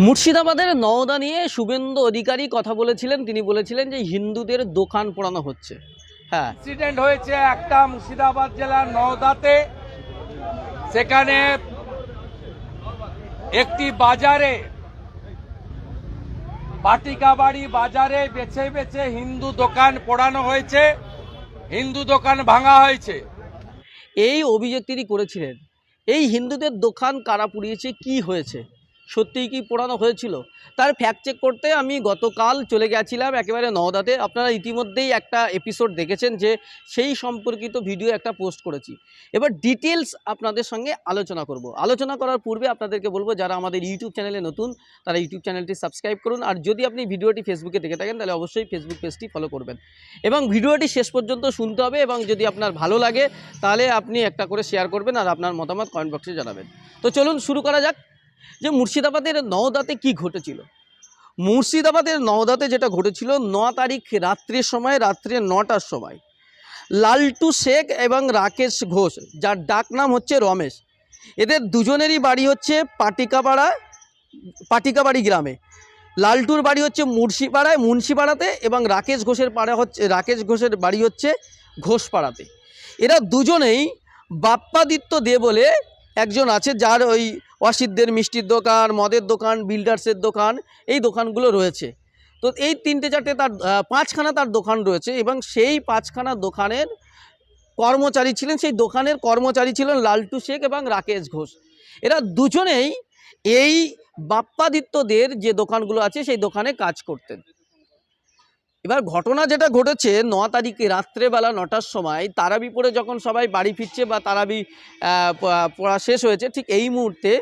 মুর্শিদাবাদের নওদা নিয়ে শুভেন্দু অধিকারী কথা বলেছিলেন। তিনি বলেছিলেন যে হিন্দুদের দোকান পোড়ানো হচ্ছে। হ্যাঁ। অ্যাক্সিডেন্ট হয়েছে একটা মুর্শিদাবাদ জেলার নওদাতে। সেখানে একটি বাজারে পাটিকাবাড়ি বাজারে বেছে বেছে হিন্দু দোকান পোড়ানো হয়েছে। হিন্দু দোকান ভাঙা হয়েছে। এই অভিযোগ তিনি করেছিলেন। এই হিন্দুদের দোকান কারা পুড়িয়েছে? কি হয়েছে? সত্যিই কি পোড়ানো হয়েছিল? তার ফ্যাক্ট চেক করতে আমি গতকাল চলে গেছিলাম একেবারে নওদাতে। আপনারা ইতিমধ্যেই একটা এপিসোড দেখেছেন যে সেই সম্পর্কিত ভিডিও একটা পোস্ট করেছি। এবার ডিটেলস আপনাদের সঙ্গে আলোচনা করব। আলোচনা করার পূর্বে আপনাদেরকে বলব, যারা আমাদের ইউটিউব চ্যানেলে নতুন, তারা ইউটিউব চ্যানেলটি সাবস্ক্রাইব করুন। আর যদি আপনি ভিডিওটি ফেসবুকে দেখে থাকেন, তাহলে অবশ্যই ফেসবুক পেজটি ফলো করবেন। এবং ভিডিওটি শেষ পর্যন্ত শুনতে হবে এবং যদি আপনার ভালো লাগে, তাহলে আপনি একটা করে শেয়ার করবেন আর আপনার মতামত কমেন্ট বক্সে জানাবেন। তো চলুন শুরু করা যাক। যে মুর্শিদাবাদের নওদাতে কি ঘটেছিল? মুর্শিদাবাদের নওদাতে যেটা ঘটেছিল, ন তারিখ রাত্রির সময়, রাত্রে নটার সময়, লালটু শেখ এবং রাকেশ ঘোষ, যার ডাক নাম হচ্ছে রমেশ, এদের দুজনেরই বাড়ি হচ্ছে পাটিকাপাড়া, পাটিকাবাড়ি গ্রামে। লালটুর বাড়ি হচ্ছে মুর্শিপাড়ায়, মুন্সিপাড়াতে এবং রাকেশ ঘোষের পাড়া হচ্ছে, রাকেশ ঘোষের বাড়ি হচ্ছে ঘোষপাড়াতে। এরা দুজনেই বাপ্পাদিত্য দে বলে একজন আছে যার ওই অসিদ্ধের মিষ্টির দোকান, মদের দোকান বিল্ডার্সের দোকান, এই দোকানগুলো রয়েছে। তো এই তিনটে চারটে তার পাঁচখানা তার দোকান রয়েছে এবং সেই পাঁচখানা দোকানের কর্মচারী ছিলেন, সেই দোকানের কর্মচারী ছিলেন লালটু শেখ এবং রাকেশ ঘোষ। এরা দুজনেই এই বাপ্পাদিত্যদের যে দোকানগুলো আছে, সেই দোকানে কাজ করতেন। এবার ঘটনা যেটা ঘটেছে, ন তারিখে রাত্রেবেলা নটার সময় তারাবি পড়ে যখন সবাই বাড়ি ফিরছে বা তারাবি পড়া শেষ হয়েছে, ঠিক এই মুহূর্তে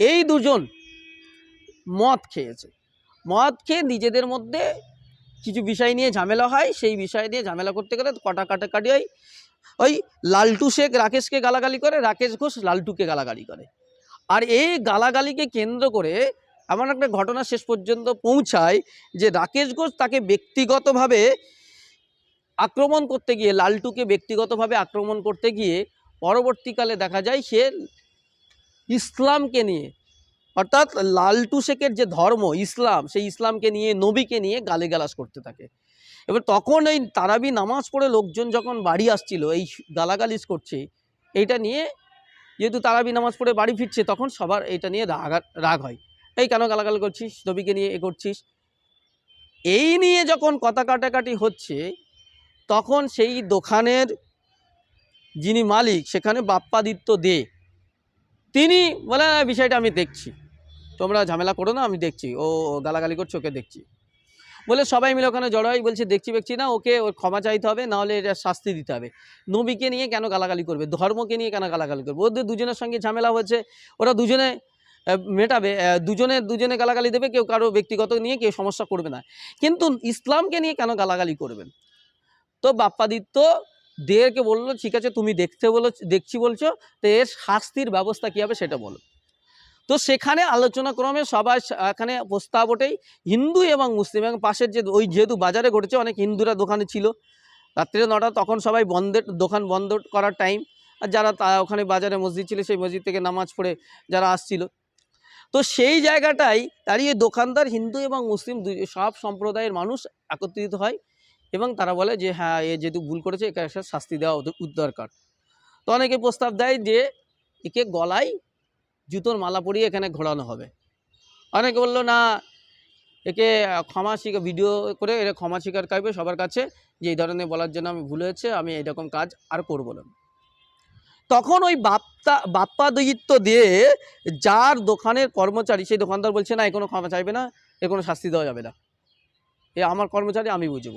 এই দুজন মদ খেয়েছে। মদ খেয়ে নিজেদের মধ্যে কিছু বিষয় নিয়ে ঝামেলা হয়, সেই বিষয় নিয়ে ঝামেলা করতে গেলে কটা কাটাকাটি হয়। ওই লালটু শেখ, রাকেশকে গালাগালি করে, রাকেশ ঘোষ লালটুকে গালাগালি করে। আর এই গালাগালিকে কেন্দ্র করে এমন একটা ঘটনা শেষ পর্যন্ত পৌঁছায় যে রাকেশ ঘোষ তাকে ব্যক্তিগতভাবে আক্রমণ করতে গিয়ে, লালটুকে ব্যক্তিগতভাবে আক্রমণ করতে গিয়ে পরবর্তীকালে দেখা যায় সে ইসলামকে নিয়ে, অর্থাৎ লালটু শেখের যে ধর্ম, ইসলাম, সেই ইসলামকে নিয়ে, নবীকে নিয়ে গালিগালাজ করতে থাকে। এবার তখন এই তারাবি নামাজ পড়ে লোকজন যখন বাড়ি আসছিল, এই গালাগালিজ করছে, এইটা নিয়ে যেহেতু তারাবি নামাজ পড়ে বাড়ি ফিরছে, তখন সবার এটা নিয়ে রাগ রাগ হয়। এই কেন গালাগাল করছিস? নবীকে নিয়ে এ করছিস? এই নিয়ে যখন কথা কাটাকাটি হচ্ছে, তখন সেই দোকানের যিনি মালিক, সেখানে বাপ্পাদিত্য দে, তিনি বলে বিষয়টা আমি দেখছি। তোমরা ঝামেলা করো না, আমি দেখছি। ও গালাগালি করছে, ওকে দেখছি। বলে সবাই মিলে ওখানে জড়ো হয়, বলছে, দেখছি দেখছি না, ওকে ওর ক্ষমা চাইতে হবে, নাহলে এটা শাস্তি দিতে হবে। নবীকে নিয়ে কেন গালাগালি করবে? ধর্মকে নিয়ে কেন গালাগালি করবে? ওদের দুজনের সঙ্গে ঝামেলা হয়েছে, ওরা দুজনে মেটাবে দুজনে দুজনে গালাগালি দেবে, কেউ কারও ব্যক্তিগত নিয়ে কেউ সমস্যা করবে না। কিন্তু ইসলামকে নিয়ে কেন গালাগালি করবেন? তো বাপ্পাদিত্য দেরকে বলল, ঠিক আছে, তুমি দেখতে বলো, দেখছি বলছো, তো এর শাস্তির ব্যবস্থা কী হবে সেটা বলো। তো সেখানে আলোচনা ক্রমে সবাই এখানে প্রস্তাব ওঠেই। হিন্দু এবং মুসলিম, এবং পাশের যে ওই যেহেতু বাজারে ঘটেছে, অনেক হিন্দুরা দোকানে ছিল। রাত্রে নটা তখন সবাই বন্ধের দোকান বন্ধ করার টাইম আর যারা ওখানে বাজারে মসজিদ ছিল, সেই মসজিদ থেকে নামাজ পড়ে যারা আসছিল তো সেই জায়গাটাই দাঁড়িয়ে দোকানদার হিন্দু এবং মুসলিম দুই, সব সম্প্রদায়ের মানুষ একত্রিত হয় এবং তারা বলে যে হ্যাঁ এ যেহেতু ভুল করেছে, একে একটা শাস্তি দেওয়া দরকার। তো অনেকে প্রস্তাব দেয় যে, একে গলায় জুতোর মালা পরিয়ে এখানে ঘোরানো হবে। অনেকে বলল, না, একে ক্ষমা শিকার ভিডিও করে এরা ক্ষমা স্বীকার করবে সবার কাছে যে, এই ধরনের বলার জন্য আমি ভুল হয়েছে, আমি এরকম কাজ আর করব না। তখন ওই বাপ্তা বাপ্পা দয়িত্ব দিয়ে যার দোকানের কর্মচারী সেই দোকানদার বলছে না এ কোনো ক্ষমা চাইবে না এ কোনো শাস্তি দেওয়া যাবে না। এ আমার কর্মচারী আমি বুঝব।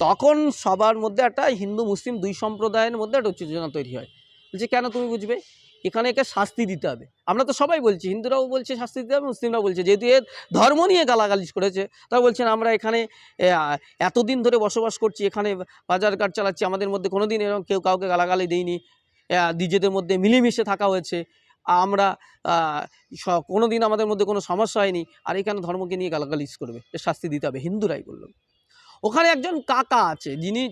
তখন সবার মধ্যে একটা হিন্দু মুসলিম দুই সম্প্রদায়ের মধ্যে একটা উত্তেজনা তৈরি হয়। বলছে কেন তুমি বুঝবে? এখানে একে শাস্তি দিতে হবে। আমরা তো সবাই বলছি হিন্দুরাও বলছে শাস্তি দিতে হবে মুসলিমরাও বলছে। যেহেতু এর ধর্ম নিয়ে গালাগালিজ করেছে তারা বলছেন আমরা এখানে এতদিন ধরে বসবাস করছি এখানে বাজার কাট চালাচ্ছি আমাদের মধ্যে কোনো দিন এরকম কেউ কাউকে গালাগালি আহ, নিজেদের মধ্যে মিলেমিশে থাকা হয়েছে। আমরা কোনো দিন আমাদের মধ্যে কোনো সমস্যা হয়নি। আর এখানে ধর্মকে নিয়ে গালাগালিজ করবে। এর শাস্তি দিতে হবে। হিন্দুরাই বলল ওখানে একজন কাকা আছে, যিনি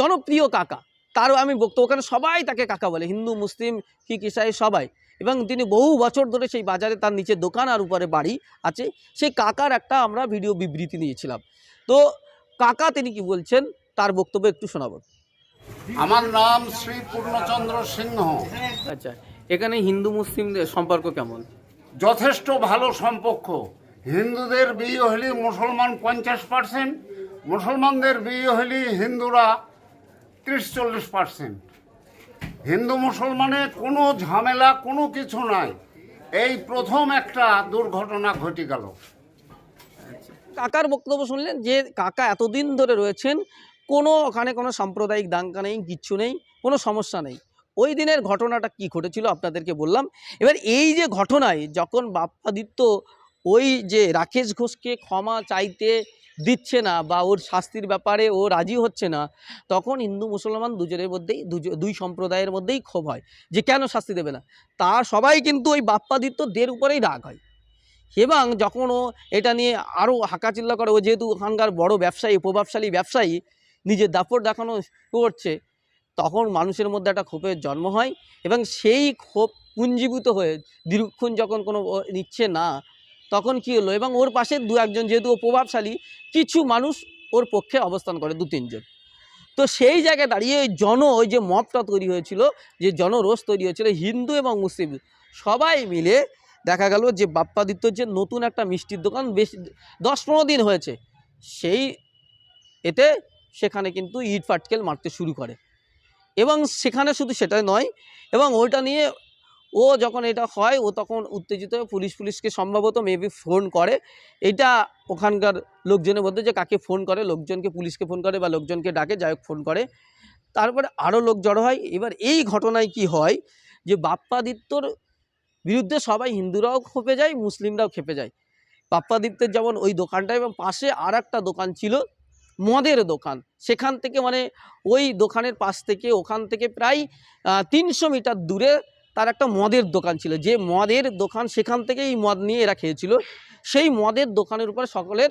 জনপ্রিয় কাকা। তারও আমি বক্তব্য, ওখানে সবাই তাকে কাকা বলে। হিন্দু, মুসলিম শিখ ইসাই সবাই। এবং তিনি বহু বছর ধরে সেই বাজারে তার নিচে দোকান আর উপরে বাড়ি আছে। সেই কাকার একটা আমরা ভিডিও বিবৃতি নিয়েছিলাম। তো কাকা, তিনি কি বলছেন? তার বক্তব্য একটু শোনাবো। আমার নাম শ্রী পূর্ণচন্দ্র সিংহ। আচ্ছা এখানে হিন্দু মুসলিমদের সম্পর্ক কেমন? যথেষ্ট ভালো সম্পর্ক। হিন্দুদের বিয়ে হলে মুসলমান পঞ্চাশ পার্সেন্ট মুসলমানদের বিয়ে হলে হিন্দুরা ত্রিশ চল্লিশ পার্সেন্ট হিন্দু মুসলমানে কোনো ঝামেলা কোনো কিছু নাই। এই প্রথম একটা দুর্ঘটনা ঘটে গেল। কাকার বক্তব্য শুনলেন যে কাকা এতদিন ধরে রয়েছেন কোনো ওখানে কোনো সাম্প্রদায়িক দাঙ্গা নেই, কিচ্ছু নেই, কোনো সমস্যা নেই। ওই দিনের ঘটনাটা কি ঘটেছিল আপনাদেরকে বললাম। এবার এই যে ঘটনায় যখন বাপ্পাদিত্য ওই যে রাকেশ ঘোষকে ক্ষমা চাইতে দিচ্ছে না বা ওর শাস্তির ব্যাপারে ও রাজি হচ্ছে না, তখন হিন্দু মুসলমান দুজনের মধ্যেই দুই সম্প্রদায়ের মধ্যেই ক্ষোভ হয় যে কেন শাস্তি দেবে না? তা সবাই কিন্তু ওই বাপ্পাদিত্য দের উপরেই রাগ হয়। এবং যখন ও এটা নিয়ে আরও হাঁকাচিল্লা করে, ও যেহেতু ওখানকার বড় ব্যবসায়ী প্রভাবশালী ব্যবসায়ী নিজের দাপট দেখানো করছে, তখন মানুষের মধ্যে একটা ক্ষোভের জন্ম হয় এবং সেই ক্ষোভ পুঞ্জীভূত হয়ে দীর্ঘক্ষণ যখন কোনো নিচ্ছে না, তখন কি হলো? এবং ওর পাশে দু একজন যেহেতু ও প্রভাবশালী, কিছু মানুষ ওর পক্ষে অবস্থান করে দু তিনজন। তো সেই জায়গায় দাঁড়িয়ে ওই জন, ওই যে মপটা তৈরি হয়েছিল, যে জনরোষ তৈরি হয়েছিল, হিন্দু এবং মুসলিম, সবাই মিলে দেখা গেল যে বাপ্পাদিত্যর যে নতুন একটা মিষ্টির দোকান বেশ দশ পনেরো দিন হয়েছে, সেই এতে সেখানে কিন্তু ইট পাটকেল মারতে শুরু করে। এবং সেখানে শুধু সেটাই নয়, এবং ওইটা নিয়ে ও যখন এটা হয়, ও তখন উত্তেজিত হয়ে পুলিশ পুলিশকে সম্ভবত মেবি ফোন করে। এটা ওখানকার লোকজনের মধ্যে যে কাকে ফোন করে, লোকজনকে পুলিশকে ফোন করে বা লোকজনকে ডাকে, যাই ফোন করে। তারপরে আরও লোক জড়ো হয়। এবার এই ঘটনায় কি হয় যে বাপ্পাদিত্যর বিরুদ্ধে সবাই হিন্দুরাও খেপে যায়, মুসলিমরাও খেপে যায়। বাপ্পাদিত্যের যেমন ওই দোকানটা এবং পাশে আর একটা দোকান ছিল মদের দোকান। সেখান থেকে মানে ওই দোকানের পাশ থেকে ওখান থেকে প্রায় তিনশো মিটার দূরে তার একটা মদের দোকান ছিল। যে মদের দোকান সেখান থেকেই মদ নিয়ে এরা খেয়েছিল। সেই মদের দোকানের উপর সকলের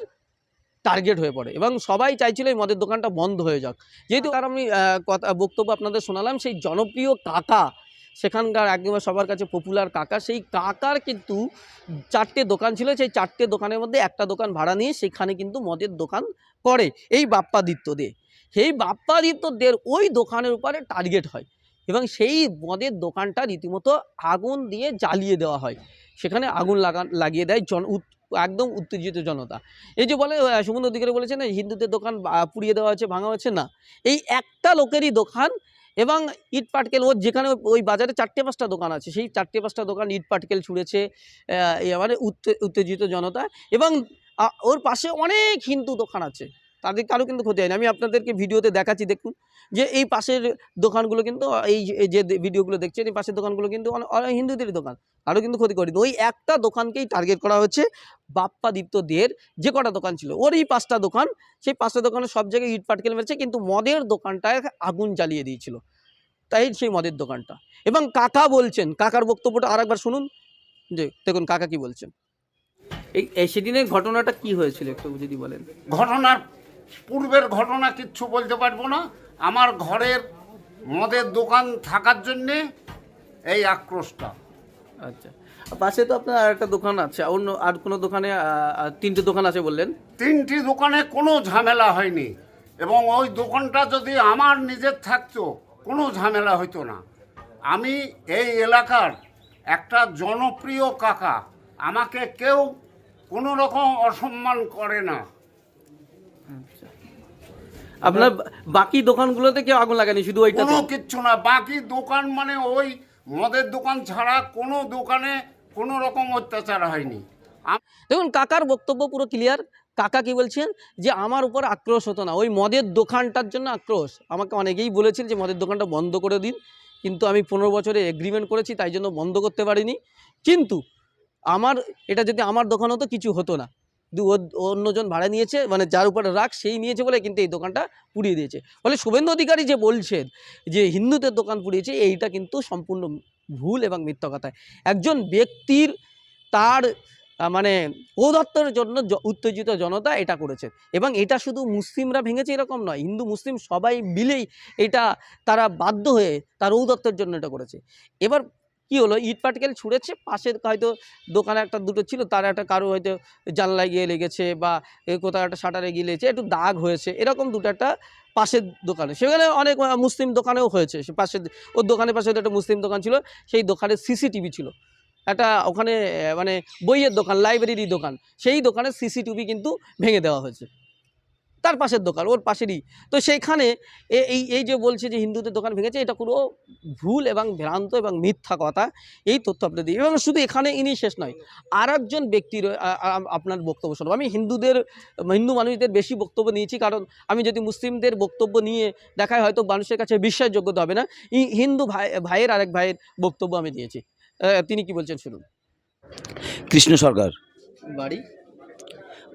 টার্গেট হয়ে পড়ে এবং সবাই চাইছিল এই মদের দোকানটা বন্ধ হয়ে যাক। যেহেতু আর আমি কথা, বক্তব্য আপনাদের শোনালাম, সেই জনপ্রিয় কাকা সেখানকার একদম সবার কাছে পপুলার কাকা। সেই কাকার কিন্তু চারটে দোকান ছিল সেই চারটে দোকানের মধ্যে একটা দোকান ভাড়া নিয়ে সেখানে কিন্তু মদের দোকান করে এই বাপ্পাদিত্য দে সেই বাপ্পাদিত্যদের ওই দোকানের উপরে টার্গেট হয় এবং সেই মদের দোকানটা রীতিমতো আগুন দিয়ে জ্বালিয়ে দেওয়া হয়। সেখানে আগুন লাগান লাগিয়ে দেয় জন একদম উত্তেজিত জনতা। এই যে বলে আহ, সুমন অধিকারী বলেছে না হিন্দুদের দোকান পুড়িয়ে দেওয়া হয়েছে ভাঙা হয়েছে না। এই একটা লোকেরই দোকান এবং ইট পাটকেল ওর যেখানে ওই বাজারে চারটে পাঁচটা দোকান আছে, সেই চারটে পাঁচটা দোকান ইট পাটকেল ছুঁড়েছে মানে উত্তে- উত্তেজিত জনতা এবং ওর পাশে অনেক হিন্দু দোকান আছে। তাদের কারও কিন্তু ক্ষতি হয়নি। আমি আপনাদেরকে ভিডিওতে দেখাচ্ছি, দেখুন, যে এই পাশের দোকানগুলো কিন্তু, এই যে- ভিডিওগুলো দেখছেন, এই পাশের দোকানগুলো কিন্তু হিন্দুদেরই দোকান। আরও কিন্তু ক্ষতি করেনি। ওই একটা দোকানকেই টার্গেট করা হচ্ছে বাপ্পাদিত্য দের যে কটা দোকান ছিল ওর এই পাঁচটা দোকান। সেই পাঁচটা দোকানে সব জায়গায় ইট পাটকেল মেরেছে কিন্তু মদের দোকানটায় আগুন জ্বালিয়ে দিয়েছিল। তাই সেই মদের দোকানটা। এবং কাকা বলছেন কাকার বক্তব্যটা আরেকবার শুনুন। যে দেখুন কাকা কি বলছেন। এই এই সেদিনের ঘটনাটা কি হয়েছিল একটু যদি বলেন? ঘটনার পূর্বের ঘটনা কিচ্ছু বলতে পারব না। আমার ঘরের মদের দোকান থাকার জন্যে এই আক্রোশটা। আচ্ছা। পাশে তো আপনার আর একটা দোকান আছে অন্য আর কোনো দোকানে তিনটে দোকান আছে বললেন? তিনটি দোকানে কোনো ঝামেলা হয়নি এবং ওই দোকানটা যদি আমার নিজের থাকতো কোনো ঝামেলা হতো না। আমি এই এলাকার একটা জনপ্রিয় কাকা আমাকে কেউ কোনো রকম অসম্মান করে না। আপনার বাকি দোকানগুলোতে কেউ আগুন লাগানি শুধু ওইটা কোনো কিচ্ছু না বাকি দোকান মানে ওই মদের দোকান ছাড়া কোনো দোকানে কোনো রকম অত্যাচার হয়নি। দেখুন, কাকার বক্তব্য পুরো ক্লিয়ার কাকা কি বলছেন? যে আমার উপর আক্রোশ হতো না। ওই মদের দোকানটার জন্য আক্রোশ। আমাকে অনেকেই বলেছেন যে মদের দোকানটা বন্ধ করে দিন। কিন্তু আমি পনেরো বছরে এগ্রিমেন্ট করেছি, তাই জন্য বন্ধ করতে পারিনি। কিন্তু আমার, এটা যদি আমার দোকান হতো, কিছু হতো না। অন্যজন ভাড়া নিয়েছে মানে যার উপরে রাগ সেই নিয়েছে বলে কিন্তু এই দোকানটা পুড়িয়ে দিয়েছে। ফলে শুভেন্দু অধিকারী যে বলছেন যে হিন্দুদের দোকান পুড়িয়েছে, এইটা কিন্তু সম্পূর্ণ ভুল এবং মিথ্যা কথায় একজন ব্যক্তির তার মানে ঔদত্তের জন্য উত্তেজিত জনতা এটা করেছে। এবং এটা শুধু মুসলিমরা ভেঙেছে এরকম নয়, হিন্দু, মুসলিম সবাই মিলেই এটা তারা বাধ্য হয়ে তার ঔদত্তের জন্য এটা করেছে। এবার কি হলো? ইট পাটকেল ছুঁড়েছে? পাশের হয়তো দোকানে একটা দুটো ছিল, তার একটা কারও হয়তো জানলায় গিয়ে লেগেছে বা কোথাও একটা শাটারে গিয়ে লেগেছে, একটু দাগ হয়েছে। এরকম দুটো একটা পাশের দোকানে। সেখানে অনেক মুসলিম দোকানেও হয়েছে। সে পাশে ওর দোকানের পাশে একটা মুসলিম দোকান ছিল, সেই দোকানে সিসিটিভি ছিল। একটা ওখানে মানে বইয়ের দোকান, লাইব্রেরির দোকান। সেই দোকানে সিসিটিভি কিন্তু ভেঙে দেওয়া হয়েছে। তার পাশের দোকান ওর পাশেরই। তো সেইখানে এই এই যে বলছে যে হিন্দুদের দোকান ভেঙেছে এটা পুরো ভুল এবং ভ্রান্ত এবং মিথ্যা কথা। এই তথ্য আপনাদের দিই এবং শুধু এখানে ইনি শেষ নয় আর একজন ব্যক্তির আপনার বক্তব্য শুনব আমি হিন্দুদের হিন্দু মানুষদের বেশি বক্তব্য নিয়েছি কারণ আমি যদি মুসলিমদের বক্তব্য নিয়ে দেখায় হয়তো মানুষের কাছে বিশ্বাসযোগ্যতা হবে না। ই- হিন্দু ভাই ভাইয়ের আরেক ভাইয়ের বক্তব্য আমি দিয়েছি। তিনি কি বলছেন শুনুন। কৃষ্ণ সরকার। বাড়ি?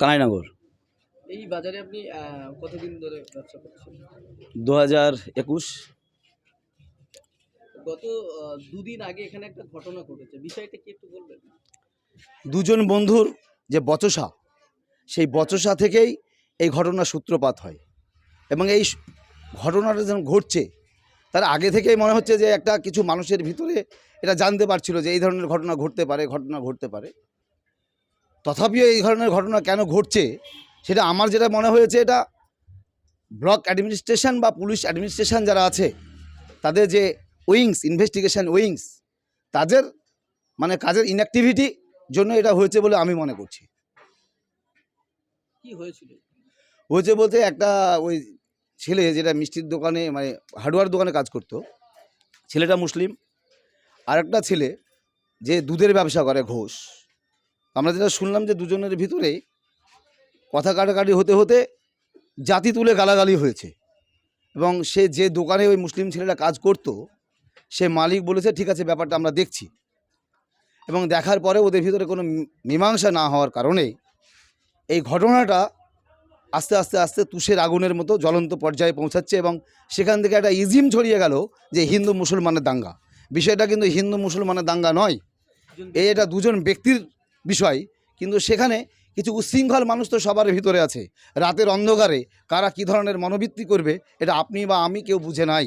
কানাইনগর। এই বাজারে আপনি কতদিন ধরে ব্যবসা করছেন? দু হাজার একুশ। গত দুদিন আগে এখানে একটা ঘটনা ঘটেছে। বিষয়টা কি একটু বলবেন? দুজন বন্ধুর যে বচসা সেই বচসা থেকেই এই ঘটনার সূত্রপাত হয়। এবং এই ঘটনাটা যখন ঘটছে তার আগে থেকেই মনে হচ্ছে যে একটা কিছু মানুষের ভিতরে এটা জানতে পারছিল যে এই ধরনের ঘটনা ঘটতে পারে ঘটনা ঘটতে পারে। তথাপিও এই ধরনের ঘটনা কেন ঘটছে সেটা আমার যেটা মনে হয়েছে এটা ব্লক অ্যাডমিনিস্ট্রেশন বা পুলিশ অ্যাডমিনিস্ট্রেশন যারা আছে তাদের যে উইংস ইনভেস্টিগেশন উইংস তাদের মানে কাজের ইনঅ্যাক্টিভিটি জন্য এটা হয়েছে বলে আমি মনে করছি। কি হয়েছিল? হয়েছে বলতে একটা ওই ছেলে যেটা মিষ্টির দোকানে মানে হার্ডওয়্যার দোকানে কাজ করতো ছেলেটা মুসলিম আর একটা ছেলে যে দুধের ব্যবসা করে ঘোষ। আমরা যেটা শুনলাম যে দুজনের ভিতরে কথা কাটাকাটি হতে হতে জাতি তুলে গালাগালি হয়েছে। এবং সে যে দোকানে ওই মুসলিম ছেলেরা কাজ করতো সে মালিক বলেছে ঠিক আছে ব্যাপারটা আমরা দেখছি। এবং দেখার পরে ওদের ভিতরে কোনো মীমাংসা না হওয়ার কারণে এই ঘটনাটা আস্তে আস্তে আস্তে তুষের আগুনের মতো জ্বলন্ত পর্যায়ে পৌঁছাচ্ছে এবং সেখান থেকে একটা ইজিম ছড়িয়ে গেল যে হিন্দু মুসলমানের দাঙ্গা। বিষয়টা কিন্তু হিন্দু মুসলমানের দাঙ্গা নয়। এই এটা দুজন ব্যক্তির বিষয় কিন্তু সেখানে কিছু উচ্ছৃঙ্খল মানুষ তো সবার ভিতরে আছে। রাতের অন্ধকারে কারা কী ধরনের মনোবৃত্তি করবে, এটা আপনি বা আমি কেউ বুঝে নাই।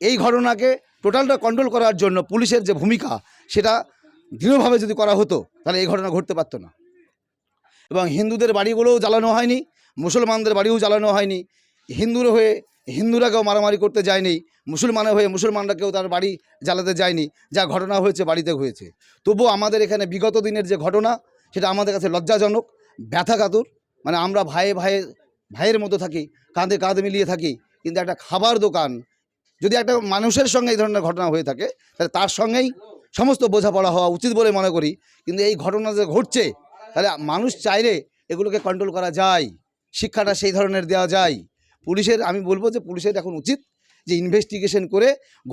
এই ঘটনাকে টোটালটা কন্ট্রোল করার জন্য পুলিশের যে ভূমিকা, সেটা দৃঢ়ভাবে যদি করা হতো, তাহলে এই ঘটনা ঘটতে পারতো না। এবং হিন্দুদের বাড়িগুলোও জ্বালানো হয়নি, মুসলমানদের বাড়িও জ্বালানো হয়নি। হিন্দুর হয়ে হিন্দুরা কেউ মারামারি করতে যায়নি, মুসলমানের হয়ে মুসলমানরা কেউ তার বাড়ি জ্বালাতে যায়নি, যা ঘটনা হয়েছে বাড়িতে হয়েছে। তবুও আমাদের এখানে বিগত দিনের যে ঘটনা, সেটা আমাদের কাছে লজ্জাজনক। ব্যথা কাতুর। মানে আমরা ভাইয়ে ভাইয়ে, ভাইয়ের মতো থাকি, কাঁধে কাঁধ মিলিয়ে থাকি, কিন্তু একটা খাবার দোকান, যদি একটা মানুষের সঙ্গে এই ধরনের ঘটনা হয়ে থাকে, তাহলে তার সঙ্গেই সমস্ত বোঝাপড়া হওয়া উচিত বলে মনে করি। কিন্তু এই ঘটনা যে ঘটছে, তাহলে মানুষ চাইলে এগুলোকে কন্ট্রোল করা যায়, শিক্ষাটা সেই ধরনের দেওয়া যায়। পুলিশের, আমি বলব যে পুলিশের এখন উচিত যে ইনভেস্টিগেশন করে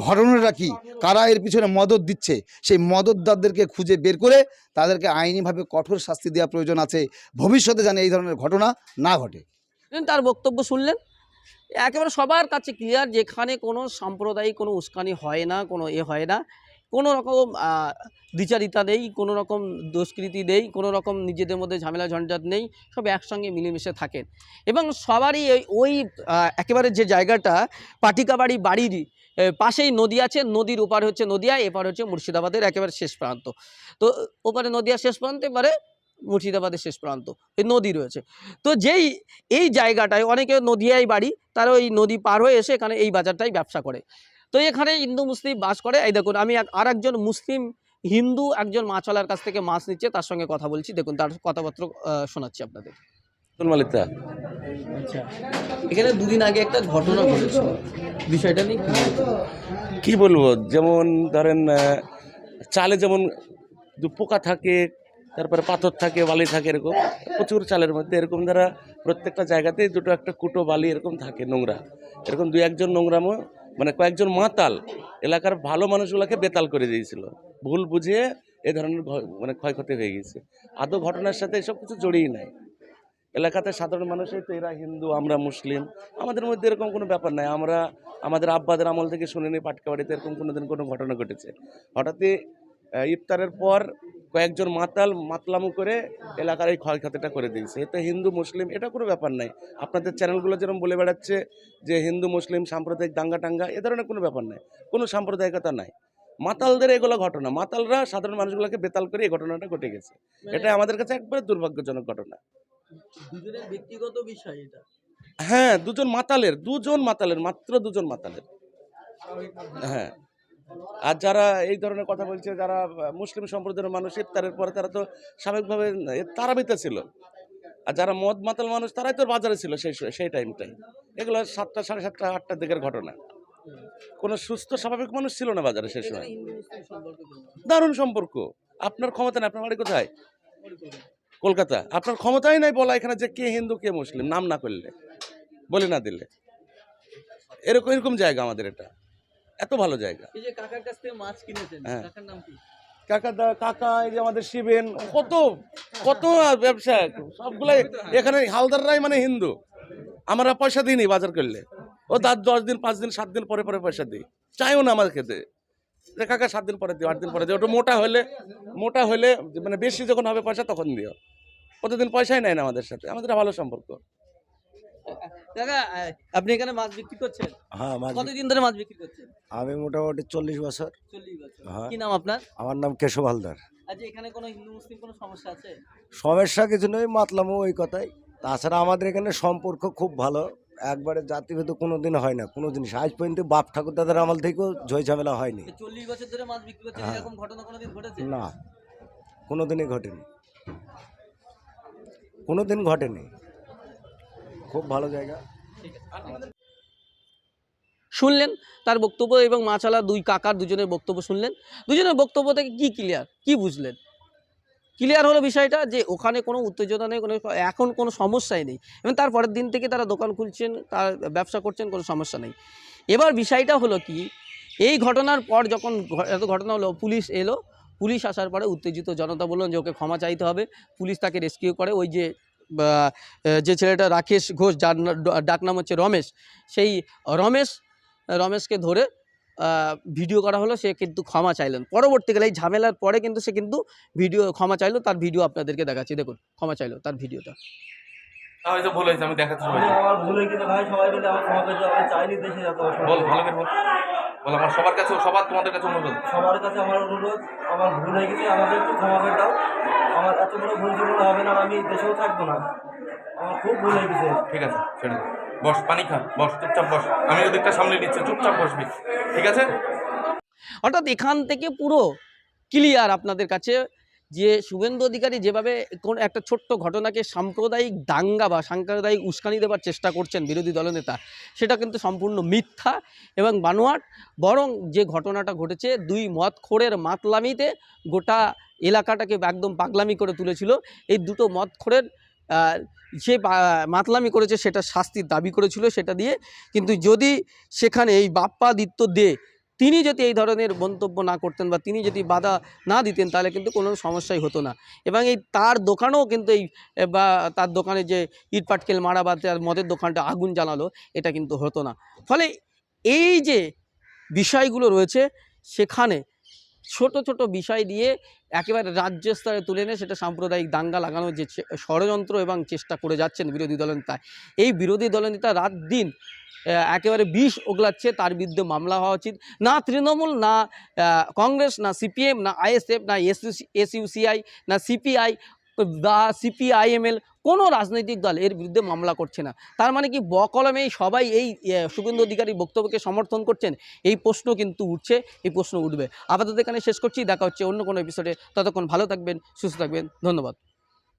ঘটনাটা কী, কারা এর পিছনে মদত দিচ্ছে, সেই মদতদারদেরকে খুঁজে বের করে তাদেরকে আইনিভাবে কঠোর শাস্তি দেওয়া প্রয়োজন আছে। ভবিষ্যতে যেন এই ধরনের ঘটনা না ঘটে। তার বক্তব্য শুনলেন। একেবারে সবার কাছে ক্লিয়ার যেখানে কোনো সাম্প্রদায়িক কোনো উস্কানি হয় না, কোনো এ হয় না। কোনো রকম দ্বিচারিতা নেই কোনো রকম দুষ্কৃতি নেই কোনো রকম নিজেদের মধ্যে ঝামেলা ঝঞ্ঝাট নেই, সব একসঙ্গে মিলেমিশে থাকেন। এবং সবারই ওই একেবারে যে জায়গাটা, পাটিকাবাড়ি বাড়ির পাশেই নদী আছে, নদীর ওপার হচ্ছে নদিয়া, এপার হচ্ছে মুর্শিদাবাদের একেবারে শেষ প্রান্ত। তো ওপারে নদিয়া শেষ প্রান্ত এবারে মুর্শিদাবাদের শেষ প্রান্ত এই নদী রয়েছে। তো যেই, এই জায়গাটায় অনেকে নদিয়ায় বাড়ি, তারা ওই নদী পার হয়ে এসে এখানে এই বাজারটাই ব্যবসা করে। তো এখানে হিন্দু মুসলিম বাস করে। এই দেখুন আমি এক- আর একজন মুসলিম হিন্দু একজন মাছওয়ালার কাছ থেকে মাছ নিচ্ছে তার সঙ্গে কথা বলছি। দেখুন তার কথাবার্তা শোনাচ্ছি আপনাদের। মালিতা আচ্ছা। এখানে দুদিন আগে একটা ঘটনা ঘটেছিল বিষয়টা নিয়ে কি বলব? যেমন ধরেন চালে যেমন দু পোকা থাকে তারপরে পাথর থাকে বালি থাকে এরকম প্রচুর চালের মধ্যে। এরকম দ্বারা প্রত্যেকটা জায়গাতেই দুটো একটা কুটো বালি এরকম থাকে নোংরা। এরকম দু একজন নোংরামো মানে কয়েকজন মাতাল এলাকার ভালো মানুষগুলোকে বেতাল করে দিয়েছিল। ভুল বুঝিয়ে এ ধরনের মানে ক্ষয়ক্ষতি হয়ে গেছে। আদৌ ঘটনার সাথে এসব কিছু জড়িয়ে নাই। এলাকাতে সাধারণ মানুষই তো এরা হিন্দু, আমরা মুসলিম। আমাদের মধ্যে এরকম কোনো ব্যাপার নাই। আমরা, আমাদের আব্বাদের আমল থেকে শুনিনি, পাটকাবাড়িতে এরকম কোনো দিন কোনো ঘটনা ঘটেছে। হঠাৎই ইফতারের পর কয়েকজন মাতাল মাতলামু করে এলাকার এই ক্ষয়ক্ষতিটা করে দিয়েছে। এতে হিন্দু মুসলিম এটা কোনো ব্যাপার নাই। আপনাদের চ্যানেলগুলো যেরকম বলে বেড়াচ্ছে যে হিন্দু মুসলিম সাম্প্রদায়িক দাঙ্গা টাঙ্গা এ ধরনের কোনো ব্যাপার নাই। কোনো সাম্প্রদায়িকতা নাই। মাতালদের এগুলো ঘটনা। মাতালরা সাধারণ মানুষগুলোকে বেতাল করে এই ঘটনাটা ঘটে গেছে। এটা আমাদের কাছে একবারে দুর্ভাগ্যজনক ঘটনা। দুজনের ব্যক্তিগত বিষয় এটা। হ্যাঁ দুজন মাতালের দুজন মাতালের মাত্র দুজন মাতালের। হ্যাঁ। আর যারা এই ধরনের কথা বলছে, যারা মুসলিম সম্প্রদায়ের মানুষ, ইফতারের পরে তারা তো স্বাভাবিকভাবে তারাবিতে ছিল। আর যারা মদ মাতাল মানুষ, তারাই তো বাজারে ছিল সেই সেই টাইমটাই এগুলো সাতটা, সাড়ে সাতটা, আটটার দিকের ঘটনা। কোনো সুস্থ, স্বাভাবিক মানুষ ছিল না বাজারে সেই সময়? দারুণ সম্পর্ক। আপনার ক্ষমতা নেই, আপনার বাড়ি কোথায়? কলকাতা। আপনার ক্ষমতাই নাই বলা এখানে যে কে হিন্দু, কে মুসলিম, নাম না করলে। বলে না দিলে। এরকম এরকম জায়গা আমাদের এটা। এত ভালো জায়গা। এই যে কাকার কাছ থেকে মাছ কিনেছেন হ্যাঁ। কাকার নাম কি? কাকা দা কাকা এই যে আমাদের শিবেন কত কত ব্যবসা সবগুলাই এখানে হালদাররাই মানে হিন্দু। আমরা পয়সা দিইনি বাজার করলে। ও তার দশ দিন পাঁচ দিন সাত দিন পরে পরে পয়সা দিই। চাইও না আমার খেতে। যে কাকা সাত দিন পরে দিও আট দিন পরে দিও ওটা মোটা হলে মোটা হলে মানে বেশি যখন হবে পয়সা তখন দিও। প্রতিদিন পয়সাই নেয় না আমাদের সাথে। আমাদের ভালো সম্পর্ক। কাকা আপনি এখানে মাছ বিক্রি করছেন? হ্যাঁ মাঝ- কতদিন ধরে মাছ বিক্রি করছেন? আমি মোটামুটি চল্লিশ বছর। চল্লিশ বছর। হ্যাঁ। কি নাম আপনার? আমার নাম কেশব হালদার। আচ্ছা এখানে কোনো হিন্দু মুসলিম কোনো সমস্যা আছে? সমস্যা কিছু নেই মাতলামও ওই কথাই। তাছাড়া আমাদের এখানে সম্পর্ক খুব ভালো। একবারে জাতিভেদ কোনো দিন হয় না কোনো জিনিস। আজ পর্যন্ত বাপ ঠাকুর দাদার আমল থেকেও ঝই ঝামেলা হয়নি। চল্লিশ বছর ধরে মাছ বিক্রি করছেন হ্যাঁ। এরকম ঘটনা কোনোদিন ঘটেছে? না কোনো দিনই ঘটেনি। কোনো দিন ঘটেনি। খুব ভালো জায়গা। শুনলেন? তার বক্তব্য এবং মাছালা দুই কাকার দুজনের বক্তব্য শুনলেন। দুজনের বক্তব্য থেকে কি ক্লিয়ার কি বুঝলেন? ক্লিয়ার হলো বিষয়টা যে ওখানে কোনো উত্তেজনা নেই, কোনো এখন কোনো সমস্যাই নেই। এবং তারপরের দিন থেকে তারা দোকান খুলছেন, তার ব্যবসা করছেন, কোনো সমস্যা নেই। এবার বিষয়টা হলো কি, এই ঘটনার পর যখন এত ঘটনা হলো, পুলিশ এলো। পুলিশ আসার পরে উত্তেজিত জনতা বললেন যে ওকে ক্ষমা চাইতে হবে। পুলিশ তাকে রেস্কিউ করে। ওই যে যে ছেলেটা রাকেশ ঘোষ যার না- ডাক নাম হচ্ছে রমেশ সেই রমেশ রমেশকে ধরে ভিডিও করা হলো সে কিন্তু ক্ষমা চাইলেন। পরবর্তীকালে এই ঝামেলার পরে কিন্তু সে কিন্তু ভিডিও ক্ষমা চাইলো তার ভিডিও আপনাদেরকে দেখাচ্ছি। দেখুন ক্ষমা চাইলো তার ভিডিওটা। ভুল হয়েছে আমি দেখাচ্ছি আমার ভুল ভাই সবাই মিলে আমার ক্ষমা করে চাইনি দেশে বল ভালো করে বল। বল আমার সবার কাছে সবার তোমাদের কাছে অনুরোধ। সবার কাছে আমার অনুরোধ আমার ভুল হয়ে গেছে আমাদের একটু ক্ষমা করে দাও। আমার এত বড় ভুল জীবনে হবে না আর আমি দেশেও থাকব না। আমার খুব ভুল হয়ে গেছে। ঠিক আছে ছেড়ে দাও। বস পানি খা। বস চুপচাপ বস। আমি ওদিকটা সামনে নিচ্ছি চুপচাপ বসবি। ঠিক আছে? অর্থাৎ এখান থেকে পুরো ক্লিয়ার আপনাদের কাছে যে শুভেন্দু অধিকারী যেভাবে কোন একটা ছোট্ট ঘটনাকে সাম্প্রদায়িক দাঙ্গা বা সাম্প্রদায়িক উস্কানি দেওয়ার চেষ্টা করছেন বিরোধী দলনেতা সেটা কিন্তু সম্পূর্ণ মিথ্যা এবং বানোয়াট। বরং যে ঘটনাটা ঘটেছে দুই মদখোরের মাতলামিতে গোটা এলাকাটাকে একদম পাগলামি করে তুলেছিল। এই দুটো মদখোরের আহ, যে মাতলামি করেছে সেটা শাস্তির দাবি করেছিল সেটা দিয়ে। কিন্তু যদি সেখানে এই বাপ্পাদিত্য দে তিনি যদি এই ধরনের মন্তব্য না করতেন বা তিনি যদি বাধা না দিতেন, তাহলে কিন্তু কোনো সমস্যাই হতো না। এবং এই তার দোকানেও কিন্তু এই বা তার দোকানে যে ইট পাটকেল মারা বা তার মদের দোকানটা আগুন জ্বালালো, এটা কিন্তু হতো না। ফলে এই যে বিষয়গুলো রয়েছে, সেখানে ছোট ছোট বিষয় দিয়ে একেবারে রাজ্য স্তরে তুলে এনে সেটা সাম্প্রদায়িক দাঙ্গা লাগানোর যে ষড়যন্ত্র এবং চেষ্টা করে যাচ্ছেন বিরোধী দলনেতা এই বিরোধী দলনেতা রাত দিন একেবারে বিষ ওগলাচ্ছে, তার বিরুদ্ধে মামলা হওয়া উচিত। না তৃণমূল, না কংগ্রেস, না সিপিএম, না আইএসএফ, না এসইউসিআই, না সিপিআই বা সিপিআইএমএল কোনো রাজনৈতিক দল এর বিরুদ্ধে মামলা করছে না। তার মানে কি বকলমেই সবাই এই সুগন্ধ শুভেন্দু অধিকারী বক্তব্যকে সমর্থন করছেন? এই প্রশ্ন কিন্তু উঠছে, এই প্রশ্ন উঠবে। আপাতত এখানে শেষ করছি, দেখা হচ্ছে অন্য কোনো এপিসোডে ততক্ষণ ভালো থাকবেন, সুস্থ থাকবেন, ধন্যবাদ।